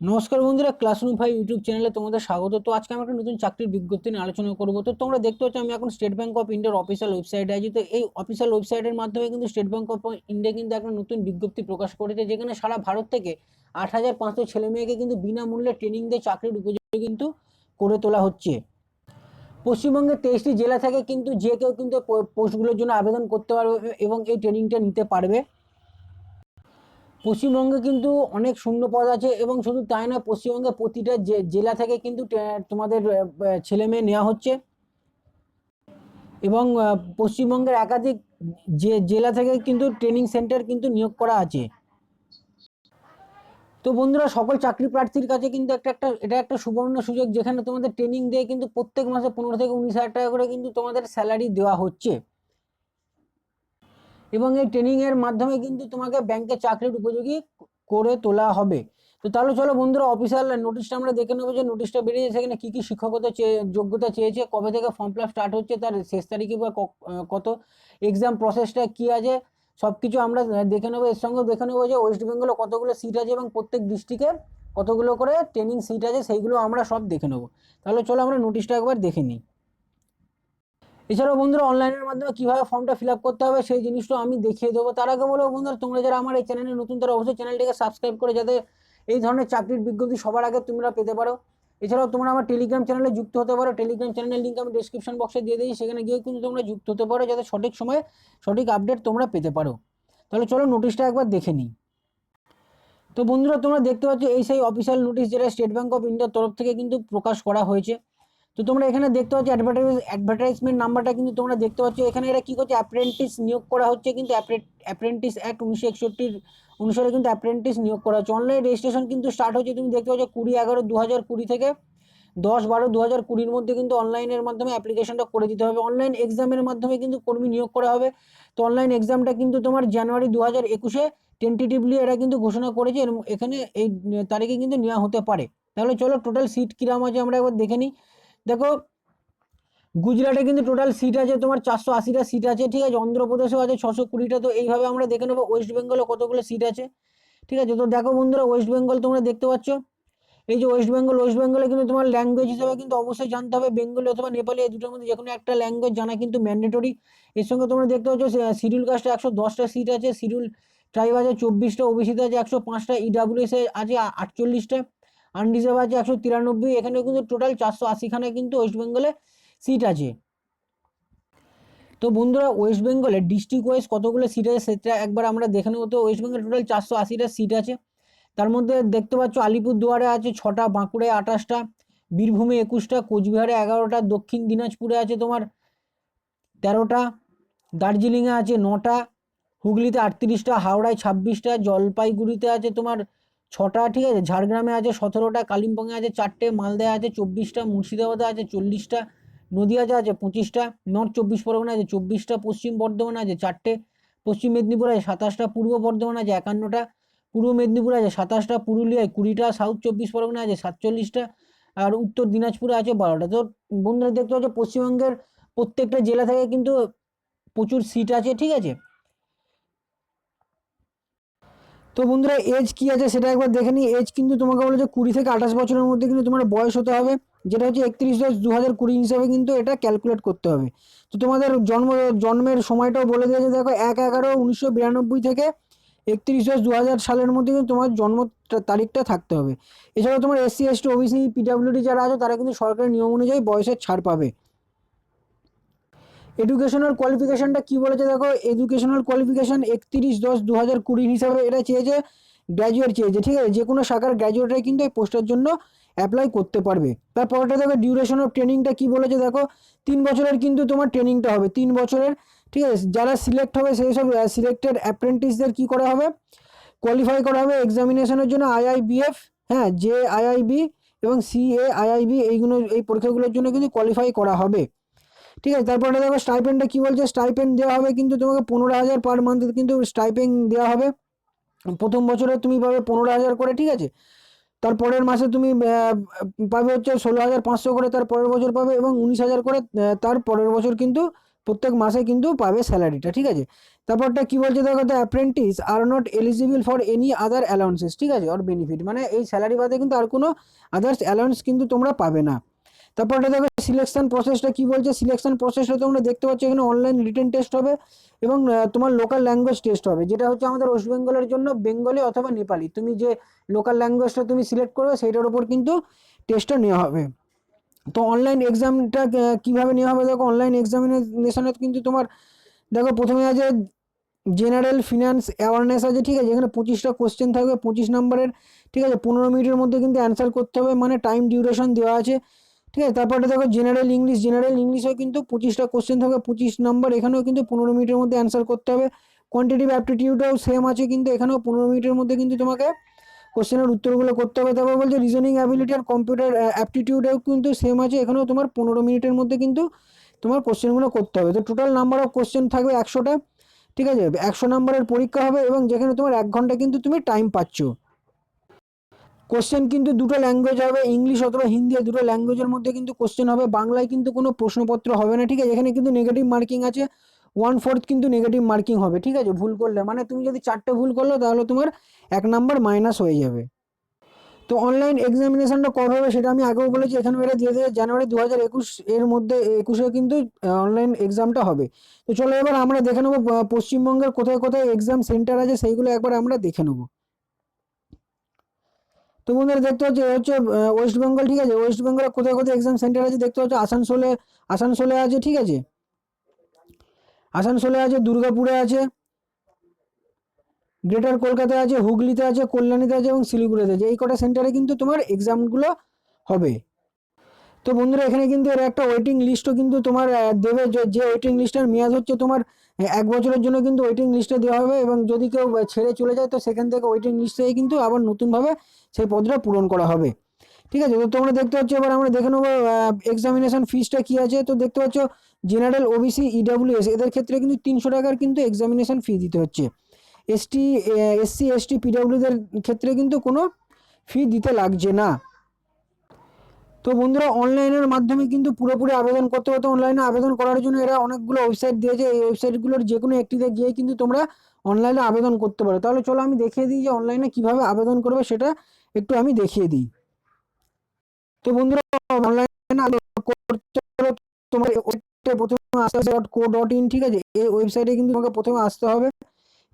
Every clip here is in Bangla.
নমস্কার বন্ধুরা ক্লাসরুম ফাইভ ইউটিউব চ্যানেলে তোমাদের স্বাগত। তো আজকে আমি একটা নতুন চাকরির বিজ্ঞপ্তি নিয়ে আলোচনা করব। তো তোমরা দেখতে পাচ্ছ, আমি এখন স্টেট ব্যাঙ্ক অফ ইন্ডিয়ার অফিসিয়াল ওয়েবসাইটে আছি। তো এই অফিসিয়াল ওয়েবসাইটের মাধ্যমে কিন্তু স্টেট ব্যাঙ্ক অফ ইন্ডিয়া কিন্তু একটা নতুন বিজ্ঞপ্তি প্রকাশ করেছে, যেখানে সারা ভারত থেকে আট হাজার পাঁচশো ছেলে মেয়েকে কিন্তু বিনামূল্যে ট্রেনিং দিয়ে চাকরির উপযোগী কিন্তু করে তোলা হচ্ছে। পশ্চিমবঙ্গের তেইশটি জেলা থেকে কিন্তু যে কেউ কিন্তু পোস্টগুলোর জন্য আবেদন করতে পারবে এবং এই ট্রেনিংটা নিতে পারবে। পশ্চিমবঙ্গে কিন্তু অনেক শূন্য পদ আছে এবং শুধু তাই না পশ্চিমবঙ্গে প্রতিটা জেলা থেকে কিন্তু তোমাদের ছেলে মেয়ে নেওয়া হচ্ছে। এবং পশ্চিমবঙ্গের একাধিক যে জেলা থেকে কিন্তু ট্রেনিং সেন্টার কিন্তু নিয়োগ করা আছে। তো বন্ধুরা, সকল চাকরি প্রার্থীর কাছে কিন্তু একটা একটা, এটা একটা সুবর্ণ সুযোগ, যেখানে তোমাদের ট্রেনিং দিয়ে কিন্তু প্রত্যেক মাসে পনেরো থেকে উনিশ হাজার টাকা করে কিন্তু তোমাদের স্যালারি দেওয়া হচ্ছে। এবং এই ট্রেনিংয়ের মাধ্যমে কিন্তু তোমাকে ব্যাংকে চাকরির উপযোগী করে তোলা হবে। তো তাহলে চলো বন্ধুরা অফিসিয়াল নোটিশটা আমরা দেখে নেব যে নোটিশটা বেরিয়েছে সেখানে কী কী শিক্ষকতা চেয়ে, যোগ্যতা চেয়েছে, কবে থেকে ফর্ম ফিল স্টার্ট হচ্ছে, তার শেষ তারিখে বা কত এক্সাম প্রসেসটা কী আছে সব কিছু আমরা দেখে নেব। এর সঙ্গে দেখে নেব যে ওয়েস্ট বেঙ্গলে কতগুলো সিট আছে এবং প্রত্যেক ডিস্ট্রিক্টে কতগুলো করে ট্রেনিং সিট আছে, সেইগুলো আমরা সব দেখে নেব। তাহলে চলো আমরা নোটিশটা একবার দেখে নিই। এছাড়াও বন্ধুরা অনলাইনের মাধ্যমে কীভাবে ফর্মটা ফিল করতে হবে সেই জিনিসটা আমি দেখিয়ে দেবো। তার আগে বলব বন্ধুরা, তোমরা যারা আমার এই চ্যানেলে নতুন, তারা অবশ্যই চ্যানেলটিকে সাবস্ক্রাইব করে যাতে এই ধরনের চাকরির বিজ্ঞপ্তি সবার আগে তোমরা পেতে পারো। এছাড়াও তোমরা আমার টেলিগ্রাম চ্যানেলে যুক্ত হতে পারো। টেলিগ্রাম চ্যানেলের লিঙ্ক আমি ডিসক্রিপশন বক্সে দিয়ে দিই। সেখানে গিয়ে কিন্তু তোমরা যুক্ত হতে পারো যাতে সঠিক সময়ে সঠিক আপডেট তোমরা পেতে পারো। তাহলে চলো নোটিশটা একবার দেখে নিই। তো বন্ধুরা, তোমরা দেখতে পাচ্ছ এই সেই অফিসিয়াল নোটিশ যেটা স্টেট ব্যাঙ্ক অফ ইন্ডিয়ার তরফ থেকে কিন্তু প্রকাশ করা হয়েছে। তো তোমরা এখানে দেখতে পাচ্ছ অ্যাডভার্টাইজ অ্যাডভার্টাইজমেন্ট নাম্বারটা কিন্তু তোমরা দেখতে পাচ্ছ। এখানে এরা কী করছে? অ্যাপ্রেন্টিস নিয়োগ করা হচ্ছে কিন্তু অ্যাপ্রেন্টিস অ্যাক্ট উনিশশো একষট্টির অনুসারে কিন্তু অ্যাপ্রেন্টিস নিয়োগ করা হচ্ছে। অনলাইন রেজিস্ট্রেশন কিন্তু স্টার্ট হচ্ছে, তুমি দেখতে পাচ্ছ কুড়ি এগারো দু হাজার কুড়ি থেকে দশ বারো দু হাজার কুড়ির মধ্যে কিন্তু অনলাইনের মাধ্যমে অ্যাপ্লিকেশনটা করে দিতে হবে। অনলাইন এক্সামের মাধ্যমে কিন্তু কর্মী নিয়োগ করা হবে। তো অনলাইন এক্সামটা কিন্তু তোমার জানুয়ারি দু হাজার একুশে টেন্টেটিভলি এরা কিন্তু ঘোষণা করেছে। এখানে এই, তারিখে কিন্তু নেওয়া হতে পারে। তাহলে চলো টোটাল সিট কিরাম আছে আমরা একবার দেখে নিই। দেখো, গুজরাটে কিন্তু টোটাল সিট আছে তোমার চারশো আশিটা সিট আছে, ঠিক আছে? অন্ধ্রপ্রদেশেও আছে, ছশো কুড়িটা, তো এইভাবে আমরা দেখে নেব ওয়েস্ট বেঙ্গলে কতগুলো সিট আছে, ঠিক আছে? তো দেখো বন্ধুরা ওয়েস্ট বেঙ্গল তোমরা দেখতে পাচ্ছ। এই যে ওয়েস্ট বেঙ্গল ওয়েস্ট বেঙ্গলে কিন্তু তোমার ল্যাঙ্গুয়েজ হিসাবে কিন্তু অবশ্যই জানতে হবে। বেঙ্গলি অথবা নেপালি এই দুটোর মধ্যে যে কোনো একটা ল্যাঙ্গুয়েজ জানা কিন্তু ম্যান্ডেটরি এর সঙ্গে তোমরা দেখতে পাচ্ছ শিডিউল কাস্টে একশো দশটা সিট আছে শিডিউল ট্রাইব আছে, চব্বিশটা ওবিসিতে আছে, একশো পাঁচটা ইডাব্লিউএস আছে, আটচল্লিশটা। আনরিজার্ভ আছে একশো তিরানব্বই এখানে কিন্তু টোটাল চারশো আশিখানে কিন্তু ওয়েস্ট বেঙ্গলে সিট আছে। তো বন্ধুরা ওয়েস্ট বেঙ্গলে ডিস্ট্রিক্ট ওয়াইজ কতগুলো সিট আছে সেটা একবার আমরা দেখে নেব। তো ওয়েস্ট বেঙ্গল টোটাল চারশো আশিটা সিট আছে। তার মধ্যে দেখতে পাচ্ছ আলিপুরদুয়ারে আছে ছটা, বাঁকুড়ায় আঠাশটা, বীরভূমে একুশটা, কোচবিহারে এগারোটা, দক্ষিণ দিনাজপুরে আছে তোমার তেরোটা, দার্জিলিংয়ে আছে নটা, হুগলিতে আটত্রিশটা, হাওড়ায় ছাব্বিশটা, জলপাইগুড়িতে আছে তোমার ছটা, ঠিক আছে? ঝাড়গ্রামে আছে সতেরোটা, কালিম্পংয়ে আছে চারটে, মালদায় আছে চব্বিশটা, মুর্শিদাবাদে আছে চল্লিশটা, নদিয়াতে আছে পঁচিশটা, নর্থ চব্বিশ পরগনা আছে চব্বিশটা, পশ্চিম বর্ধমানে আছে চারটে, পশ্চিম মেদিনীপুর আছে সাতাশটা, পূর্ব বর্ধমান আছে একান্নটা, পূর্ব মেদিনীপুর আছে সাতাশটা, পুরুলিয়ায় কুড়িটা, সাউথ চব্বিশ পরগনা আছে সাতচল্লিশটা, আর উত্তর দিনাজপুরে আছে বারোটা। তো বন্ধুরা, দেখতে পাচ্ছ, পশ্চিমবঙ্গের প্রত্যেকটা জেলা থেকে কিন্তু প্রচুর সিট আছে, ঠিক আছে? তো বন্ধুরা এজ কি আছে সেটা একবার দেখে নিই। এজ কিন্তু তোমাকে বলে যে কুড়ি থেকে আঠাশ বছরের মধ্যে কিন্তু তোমার বয়স হতে হবে। যেটা হচ্ছে একত্রিশ দশ দু হাজার কুড়ি হিসাবে কিন্তু এটা ক্যালকুলেট করতে হবে। তো তোমাদের জন্ম, জন্মের সময়টাও বলে দিয়েছে দেখো এক এগারো উনিশশো বিরানব্বই থেকে একত্রিশ দশ দু হাজার সালের মধ্যে কিন্তু তোমার জন্ম তারিখটা থাকতে হবে। এছাড়াও তোমার এসসি এসটি ওবিসি পিডাব্লিউডি যারা আছে তারা কিন্তু সরকারের নিয়ম অনুযায়ী বয়সের ছাড় পাবে। এডুকেশনাল কোয়ালিফিকেশনটা কি বলেছে দেখো? এডুকেশনাল কোয়ালিফিকেশন একত্রিশ দশ দু হাজার কুড়ি হিসাবে এটা চেয়েছে গ্র্যাজুয়েট চেয়েছে, ঠিক আছে? যে কোনো শাখার গ্র্যাজুয়েটরাই কিন্তু এই পোস্টের জন্য অ্যাপ্লাই করতে পারবে। তারপরটা দেখো ডিউরেশন অফ ট্রেনিংটা কি বলেছে দেখো? তিন বছরের কিন্তু তোমার ট্রেনিংটা হবে, তিন বছরের, ঠিক আছে? যারা সিলেক্ট হবে সেই সব সিলেক্টেড অ্যাপ্রেন্টিসদের কি করা হবে? কোয়ালিফাই করা হবে এক্সামিনেশনের জন্য আইআইবিএফ হ্যাঁ জে আইআইবি এবং সিএ আইআইবি এইগুলো, এই পরীক্ষাগুলোর জন্য কিন্তু কোয়ালিফাই করা হবে। ঠিক আছে? তারপরে দেখো স্টাইপেন্ডটা কী বলছে? স্টাইপেন্ড দেওয়া হবে কিন্তু তোমাকে পনেরো হাজার পার মান্থ কিন্তু স্টাইপেন্ড দেওয়া হবে। প্রথম বছরে তুমি পাবে পনেরো হাজার করে, ঠিক আছে? তার পরের মাসে তুমি পাবে হচ্ছে ষোলো হাজার পাঁচশো করে, তার পরের বছর পাবে এবং উনিশ হাজার করে তার পরের বছর কিন্তু প্রত্যেক মাসে কিন্তু পাবে স্যালারিটা ঠিক আছে? তারপরটা কি বলছে দেখো apprentice R not eligible for any other allowances ঠিক আছে? অর বেনিফিট মানে এই স্যালারি বাদে কিন্তু আর কোনো আদার্স অ্যালাউন্স কিন্তু তোমরা পাবে না। তারপরটা দেখো সিলেকশন প্রসেসটা কি বলছে? সিলেকশন প্রসেসটা তোমরা দেখতে পাচ্ছ, এখানে অনলাইন রিটেন টেস্ট হবে এবং তোমার লোকাল ল্যাঙ্গুয়েজ টেস্ট হবে, যেটা হচ্ছে আমাদের ওয়েস্ট বেঙ্গলের জন্য বেঙ্গলি অথবা নেপালি তুমি যে লোকাল ল্যাঙ্গুয়েজটা তুমি সিলেক্ট করবে, সেইটার উপর কিন্তু টেস্টটা নেওয়া হবে। তো অনলাইন এক্সামটা কীভাবে নেওয়া হবে? দেখো অনলাইন এক্সামিনেশনে কিন্তু তোমার, দেখো, প্রথমে আছে জেনারেল ফিনান্স অ্যাওয়ারনেস আছে, ঠিক আছে? এখানে পঁচিশটা কোশ্চেন থাকবে, পঁচিশ নম্বরের, ঠিক আছে? পনেরো মিনিটের মধ্যে কিন্তু অ্যান্সার করতে হবে মানে টাইম ডিউরেশন দেওয়া আছে। ঠিক আছে? তারপরে দেখো জেনারেল ইংলিশ জেনারেল ইংলিশেও কিন্তু পঁচিশটা কোশ্চেন থাকবে পঁচিশ নম্বর এখানেও কিন্তু পনেরো মিনিটের মধ্যে অ্যান্সার করতে হবে। কোয়ান্টিটিভ অ্যাপটিটিউডও সেম আছে কিন্তু এখানেও পনেরো মিনিটের মধ্যে কিন্তু তোমাকে কোশ্চেনের উত্তরগুলো করতে হবে। তারপর বলছে রিজনিং অ্যাবিলিটি আর কম্পিউটার অ্যাপটিটিউডেও কিন্তু সেম আছে, এখানেও তোমার পনেরো মিনিটের মধ্যে কিন্তু তোমার কোশ্চেনগুলো করতে হবে। তো টোটাল নাম্বার অফ কোশ্চেন থাকবে একশোটা, ঠিক আছে? একশো নম্বরের পরীক্ষা হবে এবং যেখানে তোমার এক ঘণ্টা কিন্তু তুমি টাইম পাচ্ছ। কোশ্চেন কিন্তু দুটো ল্যাঙ্গুয়েজ হবে ইংলিশ অথবা হিন্দি দুটো ল্যাঙ্গুয়েজের মধ্যে কিন্তু কোশ্চেন হবে। বাংলায় কিন্তু কোনো প্রশ্নপত্র হবে না, ঠিক আছে? এখানে কিন্তু নেগেটিভ মার্কিং আছে ওয়ান ফোর্থ কিন্তু নেগেটিভ মার্কিং হবে, ঠিক আছে? ভুল করলে মানে তুমি যদি চারটে ভুল করল, তাহলে তোমার এক নাম্বার মাইনাস হয়ে যাবে। তো অনলাইন এক্সামিনেশনটা কবে হবে সেটা আমি আগেও বলেছি, এখানে এটা দিয়ে দেবে জানুয়ারি দু হাজার একুশ এর মধ্যে, একুশে কিন্তু অনলাইন এক্সামটা হবে। তো চলো এবার আমরা দেখে নেব পশ্চিমবঙ্গের কোথায় কোথায় এক্সাম সেন্টার আছে, সেইগুলো একবার আমরা দেখে নেব। তো বন্ধুরা দেখতে হচ্ছে হচ্ছে ওয়েস্ট বেঙ্গল ঠিক আছে? ওয়েস্ট বেঙ্গলে কোথায় কোথায় এক্সাম সেন্টার আছে দেখতে হচ্ছে আসানসোলে আসানসোলে আছে, ঠিক আছে? আসানসোলে আছে, দুর্গাপুরে আছে গ্রেটার কলকাতায় আছে, হুগলিতে আছে, কল্যাণীতে আছে এবং শিলিগুড়িতে আছে। এই কটা সেন্টারে কিন্তু তোমার এক্সামগুলো হবে। তো বন্ধুরা, এখানে কিন্তু এর একটা ওয়েটিং লিস্টও কিন্তু তোমার দেবে। যে ওয়েটিং লিস্টের মেয়াদ হচ্ছে তোমার এক বছরের জন্য কিন্তু ওয়েটিং লিস্টে দেওয়া হবে এবং যদি কেউ ছেড়ে চলে যায়, তো সেখান থেকে ওয়েটিং লিস্ট কিন্তু আবার নতুনভাবে সেই পদটা পূরণ করা হবে। ঠিক আছে? তো তোমরা দেখতে পাচ্ছ, এবার আমরা দেখে নেব এক্সামিনেশন ফিসটা কি আছে। তো দেখতে পাচ্ছ জেনারেল ওবিসি ইডাব্লিউএস এদের ক্ষেত্রে কিন্তু তিনশো টাকার কিন্তু এক্সামিনেশন ফি দিতে হচ্ছে। এসটি এসসি এসটি পিডাব্লিউদের ক্ষেত্রে কিন্তু কোনো ফি দিতে লাগছে না। তো বন্ধুরা অনলাইনের মাধ্যমে কিন্তু পুরোপুরি আবেদন করতে হতো অনলাইনে আবেদন করার জন্য এরা অনেকগুলো ওয়েবসাইট দিয়েছে। এই ওয়েবসাইটগুলোর যে কোনো একটিতে গিয়ে কিন্তু তোমরা অনলাইনে আবেদন করতে পারো। তাহলে চলো আমি দেখিয়ে দিই যে অনলাইনে কীভাবে আবেদন করবে, সেটা একটু আমি দেখিয়ে দিই। তো বন্ধুরা অনলাইনে করতে তোমার প্রথমে আসতে ডট কো ডট ইন ঠিক আছে? এই ওয়েবসাইটে কিন্তু তোমাকে প্রথমে আসতে হবে,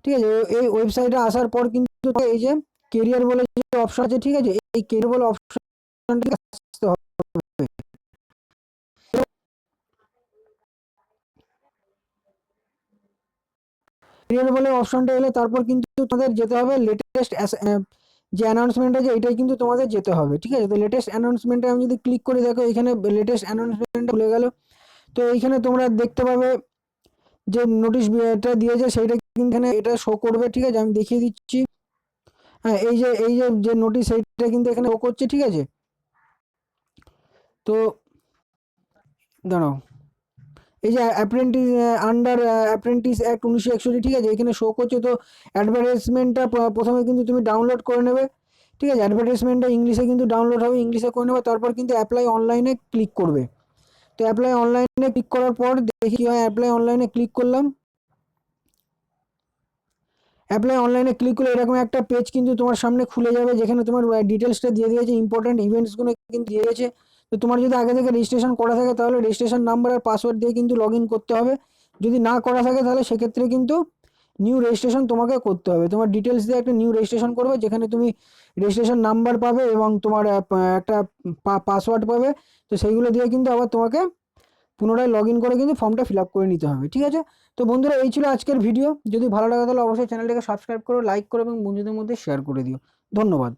ঠিক আছে? এই ওয়েবসাইটে আসার পর কিন্তু এই যে কেরিয়ার বলে যে অপশন আছে, ঠিক আছে? এই কেরিয়ার বলে অপশনটি বলে অপশনটা এলে তারপর কিন্তু তোমাদের যেতে হবে লেটেস্ট যে অ্যানাউন্সমেন্ট আছে, এটাই কিন্তু তোমাদের যেতে হবে, ঠিক আছে? তো লেটেস্ট অ্যানাউন্সমেন্টে আমি যদি ক্লিক করে দেখো, এখানে লেটেস্ট অ্যানাউন্সমেন্ট খুলে গেল। তো এইখানে তোমরা দেখতে পাবে যে নোটিশ এটা দিয়েছে, সেইটা কিন্তু এখানে এটা শো করবে, ঠিক আছে? আমি দেখিয়ে দিচ্ছি। হ্যাঁ এই যে এই যে যে নোটিশ সেইটা কিন্তু এখানে শো করছে, ঠিক আছে? তো দাঁড়াও। এই যে অ্যাপ্রেন্টিস আন্ডার অ্যাপ্রেন্টিস অ্যাক্ট উনিশশো একষট্টি, ঠিক আছে? এখানে শো করছে তো অ্যাডভার্টাইজমেন্টটা প্রথমে কিন্তু তুমি ডাউনলোড করে নেবে, ঠিক আছে? অ্যাডভার্টাইজমেন্টটা ইংলিশে কিন্তু ডাউনলোড হবে ইংলিশে করে নেবে, তারপর কিন্তু অ্যাপ্লাই অনলাইনে ক্লিক করবে। তো অ্যাপ্লাই অনলাইনে ক্লিক করার পর দেখি হয় অ্যাপ্লাই অনলাইনে ক্লিক করলাম। অ্যাপ্লাই অনলাইনে ক্লিক করলে এরকম একটা পেজ কিন্তু তোমার সামনে খুলে যাবে, যেখানে তোমার ডিটেলসটা দিয়ে দিয়েছে ইম্পর্টেন্ট ইভেন্টসগুলো কিন্তু দিয়ে দিয়েছে। তো তোমার যদি আগে থেকে রেজিস্ট্রেশন করা থাকে তাহলে রেজিস্ট্রেশন নাম্বার আর পাসওয়ার্ড দিয়ে কিন্তু লগ করতে হবে। যদি না করা থাকে তাহলে সেক্ষেত্রে কিন্তু নিউ রেজিস্ট্রেশন তোমাকে করতে হবে। তোমার ডিটেলস দিয়ে একটা নিউ রেজিস্ট্রেশন করবে, যেখানে তুমি রেজিস্ট্রেশন নাম্বার পাবে এবং তোমার একটা পাসওয়ার্ড পাবে। তো সেইগুলো দিয়ে কিন্তু আবার তোমাকে পুনরায় লগ ইন করে কিন্তু ফর্মটা ফিল আপ করে নিতে হবে, ঠিক আছে? তো বন্ধুরা, এই ছিল আজকের ভিডিও যদি ভালো লাগে তাহলে অবশ্যই চ্যানেলটাকে সাবস্ক্রাইব করো লাইক করো এবং বন্ধুদের মধ্যে শেয়ার করে দিও। ধন্যবাদ।